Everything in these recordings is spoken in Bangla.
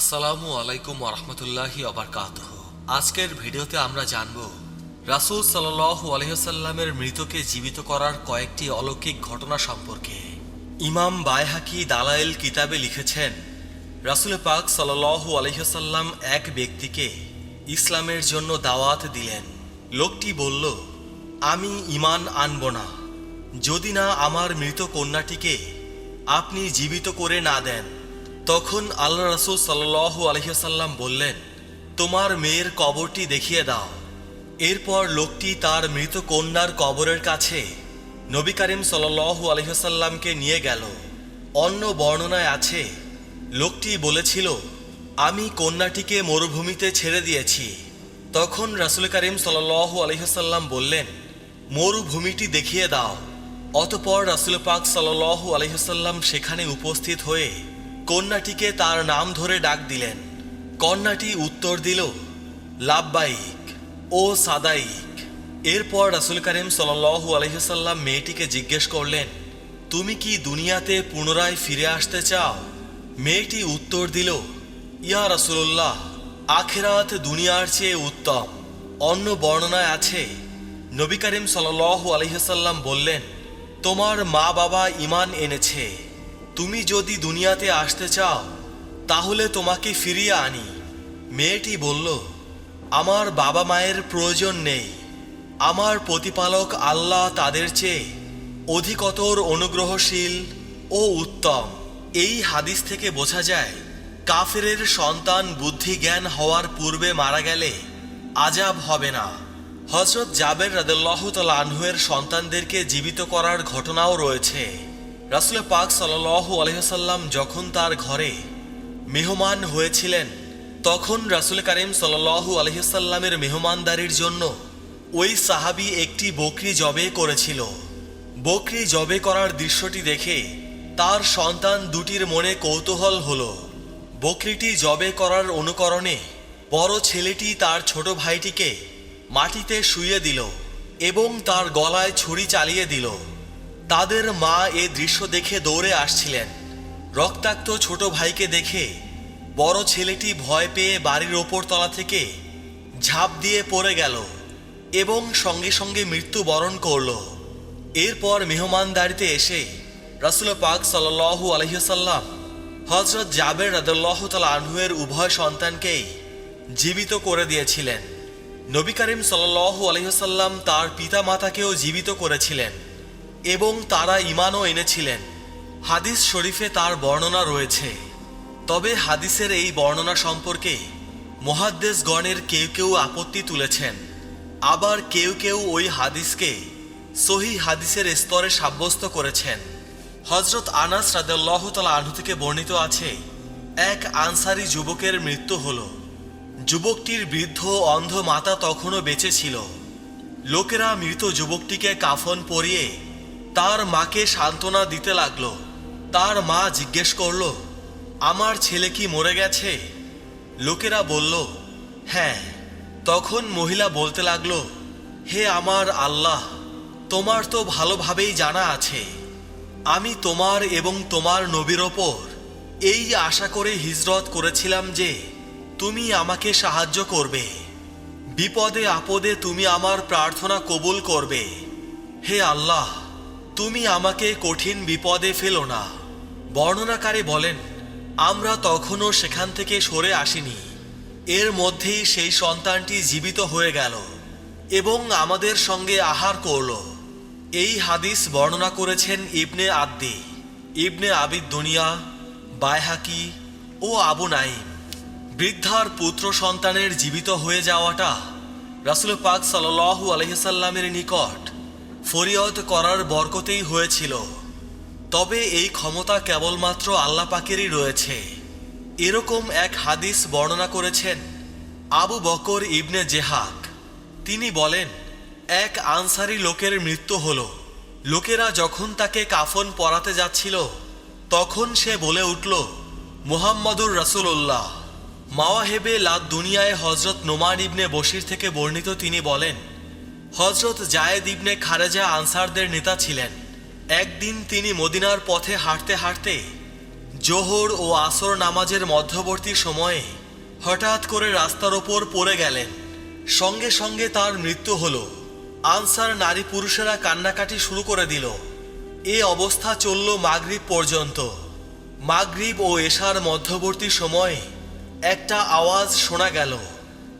আসসালামু আলাইকুম রহমতুল্লাহি অবরকাত আজকের ভিডিওতে আমরা জানব, রাসূল সাল্লাল্লাহু আলহিহাল্লামের মৃতকে জীবিত করার কয়েকটি অলৌকিক ঘটনা সম্পর্কে। ইমাম বায়হাকি দালাইল কিতাবে লিখেছেন, রাসূল পাক সাল্লাল্লাহু আলহিহাল্লাম এক ব্যক্তিকে ইসলামের জন্য দাওয়াত দিলেন। লোকটি বলল, আমি ইমান আনব না। যদি না আমার মৃত কন্যাটিকে আপনি জীবিত করে না দেন তখন আল্লাহ রসুল সাল্লাহ আলহিসাল্লাম বললেন, তোমার মেয়ের কবরটি দেখিয়ে দাও। এরপর লোকটি তার মৃত কন্যার কবরের কাছে নবী করিম সাল্লাহ আলহিসাল্লামকে নিয়ে গেল। অন্য বর্ণনায় আছে, লোকটি বলেছিল, আমি কন্যাটিকে মরুভূমিতে ছেড়ে দিয়েছি। তখন রাসুল করিম সাল্লাহ আলহিসাল্লাম বললেন, মরুভূমিটি দেখিয়ে দাও। অতপর রাসুল পাক সাল্লাহ আলহিসাল্লাম সেখানে উপস্থিত হয়ে কন্যাটিকে তার নাম ধরে ডাক দিলেন। কন্যাটি উত্তর দিল লাভবাইক ও সাদাইক এরপর রাসুল করিম সাল্লাহু আলহিসাল্লাম মেয়েটিকে জিজ্ঞেস করলেন, তুমি কি দুনিয়াতে পুনরায় ফিরে আসতে চাও? মেয়েটি উত্তর দিল, ইয়া রাসুল্লাহ আখেরাত দুনিয়ার চেয়ে উত্তম, অন্য বর্ণনায় আছে। নবী করিম সাল্লাহু আলহিসাল্লাম বললেন, তোমার মা বাবা ইমান এনেছে তুমি যদি দুনিয়াতে আসতে চাও, তাহলে তোমাকে ফিরিয়ে আনি। মেয়েটি বলল, আমার বাবা মায়ের প্রয়োজন নেই। আমার প্রতিপালক আল্লাহ তাদের চেয়ে অধিকতর অনুগ্রহশীল ও উত্তম। এই হাদিস থেকে বোঝা যায়, কাফেরের সন্তান বুদ্ধি জ্ঞান হওয়ার পূর্বে মারা গেলে আজাব হবে না। হজরত জাবের রাদেল্লাহ আনহুয়ের সন্তানদেরকে জীবিত করার ঘটনাও রয়েছে। রাসুল পাক সাল্লাহ আলহ্লাম যখন তার ঘরে মেহমান হয়েছিলেন, তখন রাসুল করিম সাল্লাহ আলহিসাল্লামের মেহমানদারির জন্য ওই সাহাবি একটি বকরি জবে করেছিল। বকরি জবে করার দৃশ্যটি দেখে তার সন্তান দুটির মনে কৌতূহল হলো। বকরিটি জবে করার অনুকরণে বড় ছেলেটি তার ছোট ভাইটিকে মাটিতে শুইয়ে দিল এবং তার গলায় ছুরি চালিয়ে দিল। তাদের মা এ দৃশ্য দেখে দৌড়ে আসছিলেন। রক্তাক্ত ছোট ভাইকে দেখে বড় ছেলেটি ভয় পেয়ে বাড়ির ওপর তলা থেকে ঝাঁপ দিয়ে পড়ে গেল এবং সঙ্গে সঙ্গে মৃত্যুবরণ করল। এরপর মেহমানদারিতে এসে রাসুল পাক সাল্লাহু আলহিসাল্লাম হজরত জাবের রাদুল্লাহ তাল আনহুয়ের উভয় সন্তানকেই জীবিত করে দিয়েছিলেন। নবী করিম সাল্লাহ আলহিসাল্লাম তার পিতা মাতাকেও জীবিত করেছিলেন। এবং তারা ইমানও এনেছিলেন। হাদিস শরীফে তার বর্ণনা রয়েছে। তবে হাদিসের এই বর্ণনা সম্পর্কে মহাদ্দেশ গণের কেউ কেউ আপত্তি তুলেছেন। আবার কেউ কেউ ওই হাদিসকে সহি হাদিসের স্তরে সাব্যস্ত করেছেন। হজরত আনাস রাদেল্লাহ তালা আনহু থেকে বর্ণিত আছে, এক আনসারি যুবকের মৃত্যু হল। যুবকটির বৃদ্ধ অন্ধ মাতা তখনও বেঁচে ছিল। লোকেরা মৃত যুবকটিকে কাফন পরিয়ে তার মাকে সান্ত্বনা দিতে লাগল। তার মা জিজ্ঞেস করল, আমার ছেলে কি মরে গেছে? লোকেরা বলল হ্যাঁ। তখন মহিলা বলতে লাগল, হে আমার আল্লাহ, তোমার তো ভালোভাবেই জানা আছে। আমি তোমার এবং তোমার নবীর ওপর এই আশা করে হিজরত করেছিলাম যে তুমি আমাকে সাহায্য করবে। বিপদে আপদে তুমি আমার প্রার্থনা কবুল করবে। হে আল্লাহ তুমি আমাকে কঠিন বিপদে ফেলো না। বর্ণনাকারী বলেন, আমরা তখনও সেখান থেকে সরে আসিনি। এর মধ্যেই সেই সন্তানটি জীবিত হয়ে গেল এবং আমাদের সঙ্গে আহার করল। এই হাদিস বর্ণনা করেছেন ইবনে আদ্দি, ইবনে আবিদ দুনিয়া বায়হাকি ও আবু নাইম বৃদ্ধার পুত্র সন্তানের জীবিত হয়ে যাওয়াটা রাসুল পাক সাল্লাহু আলহিসাল্লামের নিকট ফরিয়দ করার বরকতেই হয়েছিল। তবে এই ক্ষমতা কেবলমাত্র আল্লাহ পাকেরই রয়েছে। এরকম এক হাদিস বর্ণনা করেছেন আবু বকর ইবনে জেহাক। তিনি বলেন, এক আনসারি লোকের মৃত্যু হল। লোকেরা যখন তাকে কাফন পরাতে যাচ্ছিল, তখন সে বলে উঠল, মুহাম্মদুর রাসুল্লাহ মাওয়াহেবে লাদ দুনিয়ায় হজরত নোমান ইবনে বশির থেকে বর্ণিত তিনি বলেন হজরত জায়েদ ইবনে খারেজা আনসারদের নেতা ছিলেন। একদিন তিনি মদিনার পথে হাঁটতে হাঁটতে জোহর ও আসর নামাজের মধ্যবর্তী সময়ে হঠাৎ করে রাস্তার ওপর পড়ে গেলেন। সঙ্গে সঙ্গে তার মৃত্যু হলো। আনসার নারী পুরুষেরা কান্নাকাটি শুরু করে দিল। এ অবস্থা চলল মাগরিব পর্যন্ত। মাগরিব ও এশার মধ্যবর্তী সময়ে একটা আওয়াজ শোনা গেল,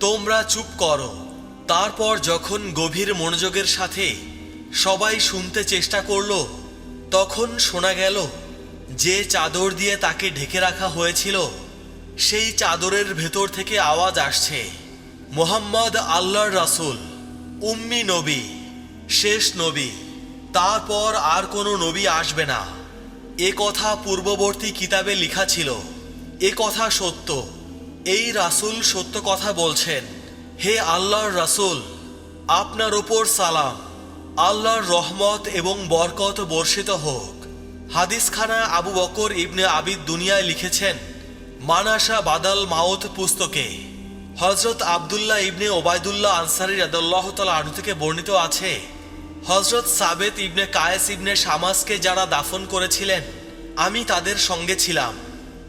তোমরা চুপ করো। তারপর যখন গভীর মনোযোগের সাথে সবাই শুনতে চেষ্টা করল, তখন শোনা গেল যে চাদর দিয়ে তাকে ঢেকে রাখা হয়েছিল, সেই চাদরের ভেতর থেকে আওয়াজ আসছে, মোহাম্মদ আল্লাহর রাসুল, উম্মি নবী, শেষ নবী, তারপর আর কোনো নবী আসবে না। এ কথা পূর্ববর্তী কিতাবে লেখা ছিল, এ কথা সত্য, এই রাসূল সত্য কথা বলছেন। হে আল্লাহর রাসূল, আপনার ওপর সালাম। আল্লাহর রহমত এবং বরকত বর্ষিত হোক। হাদিসখানা আবু বকর ইবনে আবিদ দুনিয়ায় লিখেছেন, মানাসা বাদাল মাউত পুস্তকে। হজরত আবদুল্লাহ ইবনে ওবায়দুল্লাহ আনসারি রাদুল্লাহ তালা আনু থেকে বর্ণিত আছে হজরত সাবেত ইবনে কায়েস ইবনে শামাসকে যারা দাফন করেছিলেন, আমি তাদের সঙ্গে ছিলাম।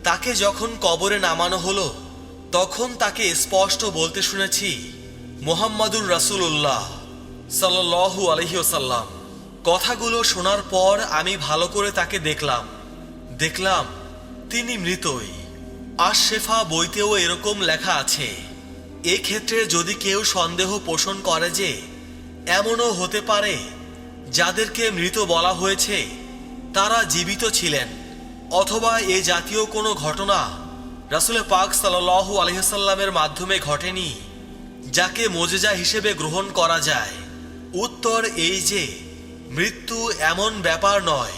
তাকে যখন কবরে নামানো হলো তখন তাকে স্পষ্ট বলতে শুনেছি, মোহাম্মদুর রাসূলুল্লাহ সাল্লাল্লাহু আলহি ওসাল্লাম কথাগুলো শোনার পর আমি ভালো করে তাকে দেখলাম। দেখলাম, তিনি মৃতই। আর শেফা বইতেও এরকম লেখা আছে। এক্ষেত্রে যদি কেউ সন্দেহ পোষণ করে যে, এমনও হতে পারে, যাদেরকে মৃত বলা হয়েছে, তারা জীবিত ছিলেন, অথবা এ জাতীয় কোনো ঘটনা রাসুলে পাক সাল্লাহ আলহিসাল্লামের মাধ্যমে ঘটেনি, যাকে মোজেজা হিসেবে গ্রহণ করা যায়। উত্তর এই যে, মৃত্যু এমন ব্যাপার নয়,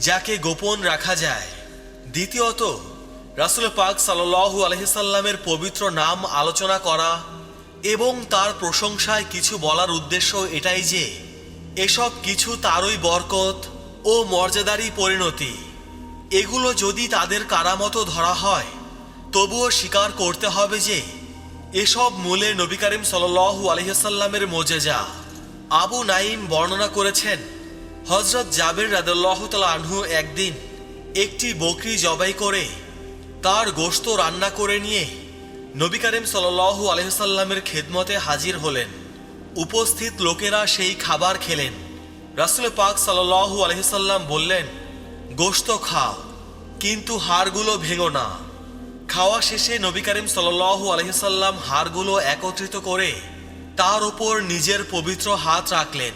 যাকে গোপন রাখা যায়। দ্বিতীয়ত, রাসুল পাক সাল্লাহ আলহিসাল্লামের পবিত্র নাম আলোচনা করা এবং তার প্রশংসায় কিছু বলার উদ্দেশ্য এটাই যে, এসব কিছু তারই বরকত ও মর্যাদারই পরিণতি। এগুলো যদি তাদের কারামতো ধরা হয় তবুও স্বীকার করতে হবে যে, এসব মূলে নবী করিম সাল্লু আলহিসাল্লামের মোজেজা। আবু নাইম বর্ণনা করেছেন হজরত জাবের রাদুল্লাহতাল আনহু একদিন একটি বকরি জবাই করে তার গোশত রান্না করে নিয়ে নবী করিম সাল্লু আলহিসাল্লামের খেদমতে হাজির হলেন। উপস্থিত লোকেরা সেই খাবার খেলেন। রাসুল পাক সাল্লু আলহিসাল্লাম বললেন, গোশত খাও, কিন্তু হাড়গুলো ভেঙো না। খাওয়া শেষে নবী করিম সাল্লু আলহিসাল্লাম হাড়গুলো একত্রিত করে তার উপর নিজের পবিত্র হাত রাখলেন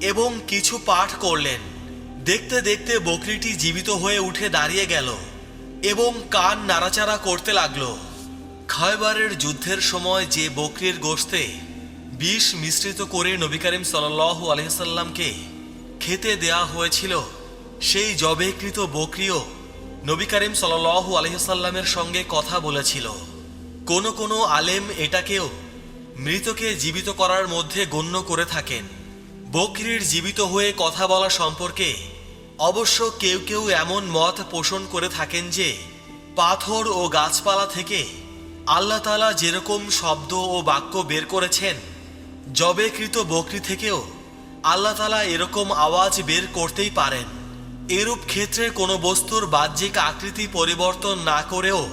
এবং কিছু পাঠ করলেন। দেখতে দেখতে বকরিটি জীবিত হয়ে উঠে দাঁড়িয়ে গেল এবং কান নাড়াচাড়া করতে লাগল। খয়বারের যুদ্ধের সময় যে বকরির গোশতে বিষ মিশ্রিত করে নবী করিম সাল্লু আলহিসাল্লামকে খেতে দেয়া হয়েছিল, সেই জবেকৃত বকরিও নবী করিম সাল্লু আলহিসাল্লামের সঙ্গে কথা বলেছিল। কোনো কোনো আলেম এটাকেও মৃতকে জীবিত করার মধ্যে গণ্য করে থাকেন। বকরির জীবিত হয়ে কথা বলা সম্পর্কে অবশ্য কেউ কেউ এমন মত পোষণ করে থাকেন যে, পাথর ও গাছপালা থেকে আল্লাহ তালা যেরকম শব্দ ও বাক্য বের করেছেন, জবেকৃত বকরি থেকেও আল্লাহ তালা এরকম আওয়াজ বের করতেই পারেন। এরূপ ক্ষেত্রে কোনো বস্তুর বাহ্যিক আকৃতি পরিবর্তন না করেও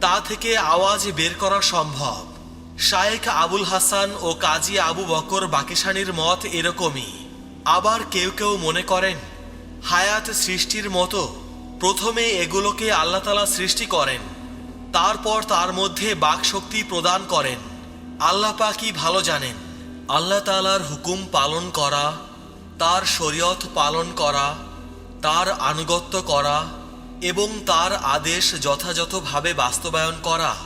তা থেকে আওয়াজ বের করা সম্ভব। শায়েখ আবুল হাসান ও কাজী আবু বকর বাকেশানির মত এরকমই। আবার কেউ কেউ মনে করেন, হায়াত সৃষ্টির মতো প্রথমে এগুলোকে আল্লাহ তালা সৃষ্টি করেন, তারপর তার মধ্যে বাকশক্তি প্রদান করেন। আল্লাহ পাকি ভালো জানেন, আল্লাহ তালার হুকুম পালন করা, তার শরীয়ত পালন করা তার আনুগত্য করা এবং তার আদেশ যথাযথভাবে বাস্তবায়ন করা।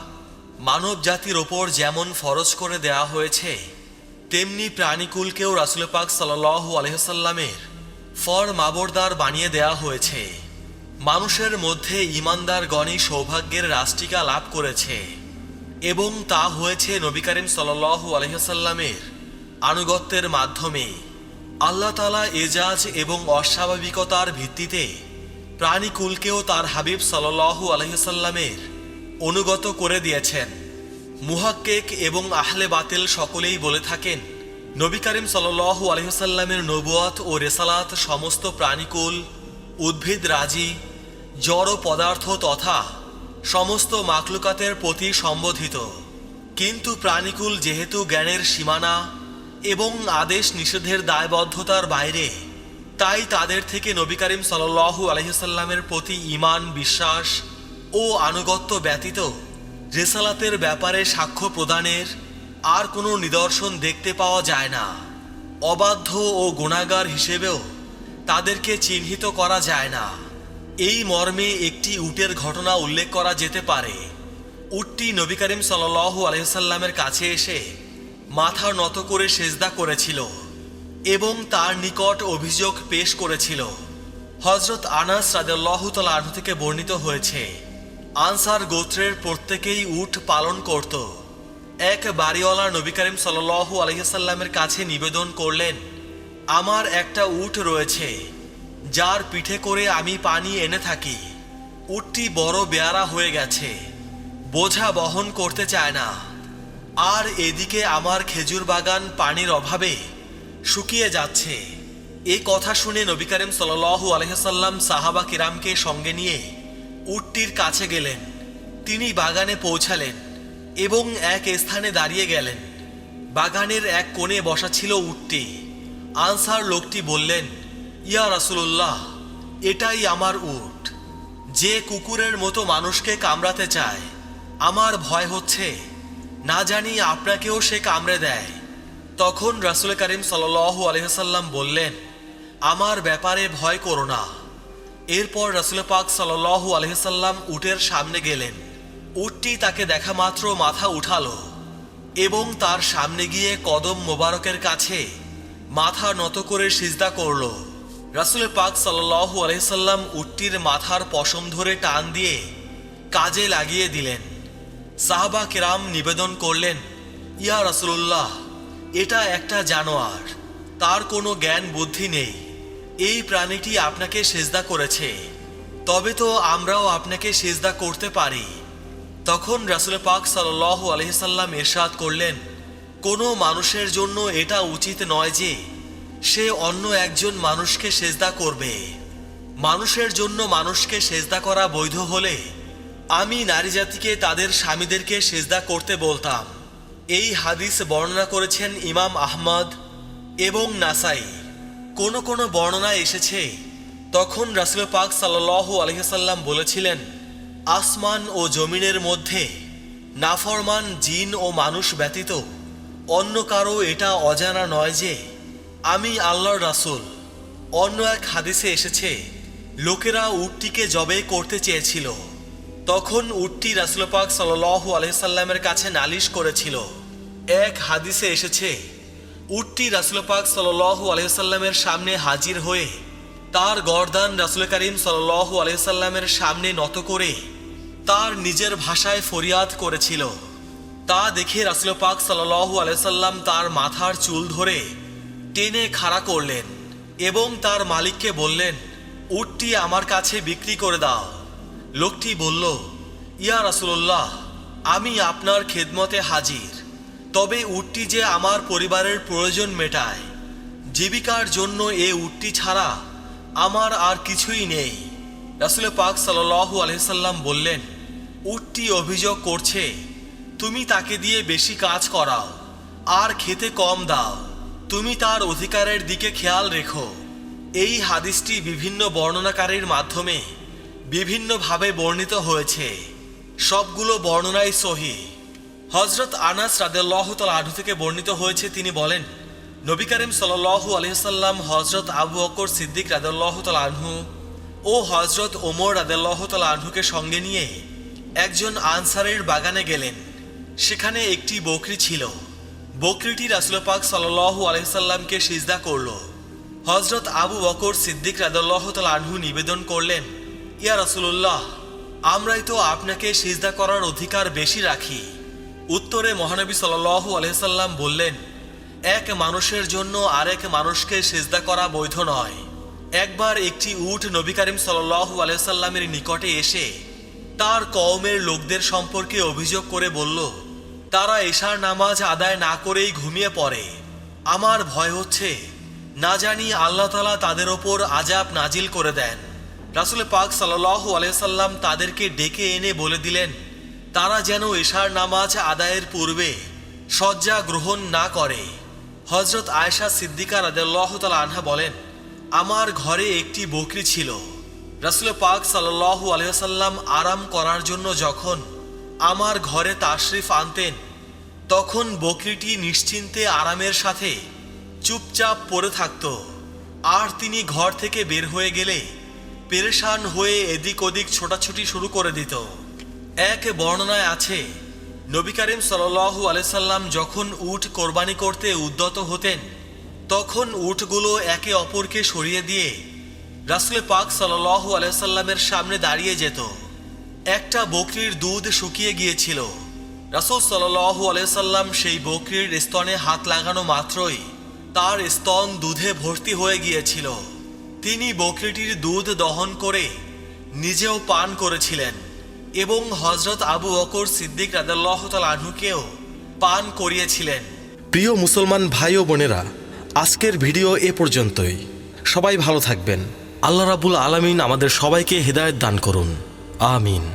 মানব জাতির ওপর যেমন ফরজ করে দেয়া হয়েছে, তেমনি প্রাণীকুলকেও রাসুল পাক সাল্লাহু আলহ্লামের ফর মাবরদার বানিয়ে দেয়া হয়েছে। মানুষের মধ্যে ইমানদার গণই সৌভাগ্যের রাষ্ট্রিকা লাভ করেছে এবং তা হয়েছে নবী করিম সাল্লাহু আলহ্লামের আনুগত্যের মাধ্যমে। আল্লাহ তালা এজাজ এবং অস্বাভাবিকতার ভিত্তিতে প্রাণীকুলকেও তার হাবিব সাল্লাহু আলহিসাল্লামের অনুগত করে দিয়েছেন। মুহাক্কেক এবং আহলে বাতিল সকলেই বলে থাকেন, নবী করিম সাল্লাহু আলহিসাল্লামের নবুয়াত ও রেসালাত সমস্ত প্রাণীকুল, উদ্ভিদ রাজি, জড় পদার্থ তথা সমস্ত মাকলুকাতের প্রতি সম্বোধিত। কিন্তু প্রাণীকুল যেহেতু জ্ঞানের সীমানা এবং আদেশ নিষেধের দায়বদ্ধতার বাইরে, তাই তাদের থেকে নবী করিম সাল্লু আলহিসাল্লামের প্রতি ইমান বিশ্বাস ও আনুগত্য ব্যতীত রেসালাতের ব্যাপারে সাক্ষ্য প্রদানের আর কোনো নিদর্শন দেখতে পাওয়া যায় না। অবাধ্য ও গুণাগার হিসেবেও তাদেরকে চিহ্নিত করা যায় না। এই মর্মে একটি উটের ঘটনা উল্লেখ করা যেতে পারে। উটটি নবী করিম সাল্লু আলহিসাল্লামের কাছে এসে মাথা নত করে সেজদা করেছিল এবং তার নিকট অভিযোগ পেশ করেছিল। হজরত আনাস রাদেল্লাহ আনহু থেকে বর্ণিত হয়েছে, আনসার গোত্রের প্রত্যেকেই উট পালন করত। এক বাড়িওয়ালা নবী করিম সাল্লু আলহিসাল্লামের কাছে নিবেদন করলেন, আমার একটা উট রয়েছে, যার পিঠে করে আমি পানি এনে থাকি। উটটি বড় বেয়ারা হয়ে গেছে, বোঝা বহন করতে চায় না। আর এদিকে আমার খেজুর বাগান পানির অভাবে শুকিয়ে যাচ্ছে। এই কথা শুনে নবী করিম সাল্লু আলহাসাল্লাম সাহাবা কিরামকে সঙ্গে নিয়ে উটটির কাছে গেলেন। তিনি বাগানে পৌঁছালেন এবং এক স্থানে দাঁড়িয়ে গেলেন। বাগানের এক কোণে বসা ছিল উটটি। আনসার লোকটি বললেন, ইয়া রাসুল্লাহ এটাই আমার উট। যে কুকুরের মতো মানুষকে কামড়াতে চায়, আমার ভয় হচ্ছে। না জানি আপনাকেও সে কামড়ে দেয়। তখন রাসুল করিম সাল্লু আলহাসাল্লাম বললেন, আমার ব্যাপারে ভয় করো না। এরপর রাসুল পাক সাল্লু আলহাসাল্লাম উটের সামনে গেলেন। উটটি তাকে দেখা মাত্র মাথা উঠালো এবং তার সামনে গিয়ে কদম মোবারকের কাছে মাথা নত করে সিজদা করল। রাসুল পাক সাল্লু আলহিসাল্লাম উটটির মাথার পশম ধরে টান দিয়ে কাজে লাগিয়ে দিলেন। সাহাবা কেরাম নিবেদন করলেন, ইয়া রাসুল্লাহ এটা একটা জানোয়ার, তার কোনো জ্ঞান বুদ্ধি নেই, এই প্রাণীটি আপনাকে সেজদা করেছে, তবে তো আমরাও আপনাকে সেজদা করতে পারি। তখন রাসুল পাক সাল্লাহ আলহিসাল্লাম এরশাদ করলেন, কোনো মানুষের জন্য এটা উচিত নয় যে, সে অন্য একজন মানুষকে সেজদা করবে। মানুষের জন্য মানুষকে সেজদা করা বৈধ হলে আমি নারী জাতিকে তাদের স্বামীদেরকে সেজদা করতে বলতাম। এই হাদিস বর্ণনা করেছেন ইমাম আহমদ এবং নাসাই। কোন কোন বর্ণনা এসেছে? তখন রাসুল পাক সাল্লাহ আলহিসাল্লাম বলেছিলেন, আসমান ও জমিনের মধ্যে নাফরমান জিন ও মানুষ ব্যতীত অন্য কারও এটা অজানা নয় যে, আমি আল্লাহর রাসুল। অন্য এক হাদিসে এসেছে, লোকেরা উটটিকে জবে করতে চেয়েছিল। তখন উটটি রাসুল পাক সাল্লু আলহিসাল্লামের কাছে নালিশ করেছিল। এক হাদিসে এসেছে, উটটি রাসুল পাক সাল্লু আলহিসাল্লামের সামনে হাজির হয়ে তার গরদান রাসুল করিম সাল্লু আলহিসাল্লামের সামনে নত করে তার নিজের ভাষায় ফরিয়াদ করেছিল। তা দেখে রাসুল পাক সাল্লু আলহিসাল্লাম তার মাথার চুল ধরে টেনে খাড়া করলেন এবং তার মালিককে বললেন, উটটি আমার কাছে বিক্রি করে দাও। লোকটি বলল, ইয়া রাসুল্লাহ আমি আপনার খেদমতে হাজির। তবে উটটি যে আমার পরিবারের প্রয়োজন মেটায়। জীবিকার জন্য এ উটটি ছাড়া আমার আর কিছুই নেই। রাসুল পাক সাল্লাহ আলহিসাল্লাম বললেন, উটটি অভিযোগ করছে, তুমি তাকে দিয়ে বেশি কাজ করাও, আর খেতে কম দাও। তুমি তার অধিকারের দিকে খেয়াল রেখো। এই হাদিসটি বিভিন্ন বর্ণনাকারীর মাধ্যমে বিভিন্নভাবে বর্ণিত হয়েছে। সবগুলো বর্ণনাই সহি। হজরত আনাস রাদেল্লাহ তাল আনহু থেকে বর্ণিত হয়েছে, তিনি বলেন, নবী করিম সাল্লু আলহিসাল্লাম হজরত আবু অকর সিদ্দিক রাদেল্লাহ আনহু ও হজরত ওমর রাদেল্লাহ তাল আনহুকে সঙ্গে নিয়ে একজন আনসারের বাগানে গেলেন। সেখানে একটি বকরি ছিল। বকরিটি রাসুল পাক সাল্লু আলহিসাল্লামকে সিজদা করল। হজরত আবু বকর সিদ্দিক রাদল্লাহ তাল আনহু নিবেদন করলেন ইয়া রাসুল্লাহ আমরাই তো আপনাকে সিজদা করার অধিকার বেশি রাখি। উত্তরে মহানবী সাল্লু আলহিসাল্লাম বললেন, এক মানুষের জন্য আরেক মানুষকে সেজদা করা বৈধ নয়। একবার একটি উট নবী করিম সাল্লু আলহিসাল্লামের নিকটে এসে তার কওমের লোকদের সম্পর্কে অভিযোগ করে বলল, তারা এশার নামাজ আদায় না করেই ঘুমিয়ে পড়ে। আমার ভয় হচ্ছে, না জানি আল্লাহ তালা তাদের ওপর আজাব নাজিল করে দেন। রাসুল পাক সাল্লাহু আলাইসাল্লাম তাদেরকে ডেকে এনে বলে দিলেন, তারা যেন এশার নামাজ আদায়ের পূর্বে শয্যা গ্রহণ না করে। হজরত আয়েশা সিদ্দিকা রাদেল্লাহ তালা আনহা বলেন, আমার ঘরে একটি বকরি ছিল। রাসুল পাক সাল্লাহু আলহাম আরাম করার জন্য যখন আমার ঘরে তাশরিফ আনতেন, তখন বকরিটি নিশ্চিন্তে আরামের সাথে চুপচাপ পড়ে থাকত। আর তিনি ঘর থেকে বের হয়ে গেলে পেরেশান হয়ে এদিক ওদিক ছোটাছুটি শুরু করে দিত। এক বর্ণনায় আছে, নবী করিম সাল্লু আলাইসাল্লাম যখন উট কোরবানি করতে উদ্যত হতেন, তখন উটগুলো একে অপরকে সরিয়ে দিয়ে রাসুলে পাক সাল্লু আলাইসাল্লামের সামনে দাঁড়িয়ে যেত। একটা বকরির দুধ শুকিয়ে গিয়েছিল। রাসুল সাল্লু আলাইসাল্লাম সেই বকরির স্তনে হাত লাগানো মাত্রই তার স্তন দুধে ভর্তি হয়ে গিয়েছিল। তিনি বকরিটির দুধ দহন করে নিজেও পান করেছিলেন এবং হজরত আবু অকর সিদ্দিক রাদাল্লাহ আনহুকেও পান করিয়েছিলেন। প্রিয় মুসলমান ভাই ও বোনেরা, আজকের ভিডিও এ পর্যন্তই। সবাই ভালো থাকবেন। আল্লাহ রাবুল আলমিন আমাদের সবাইকে হৃদায়ত দান করুন। আমিন।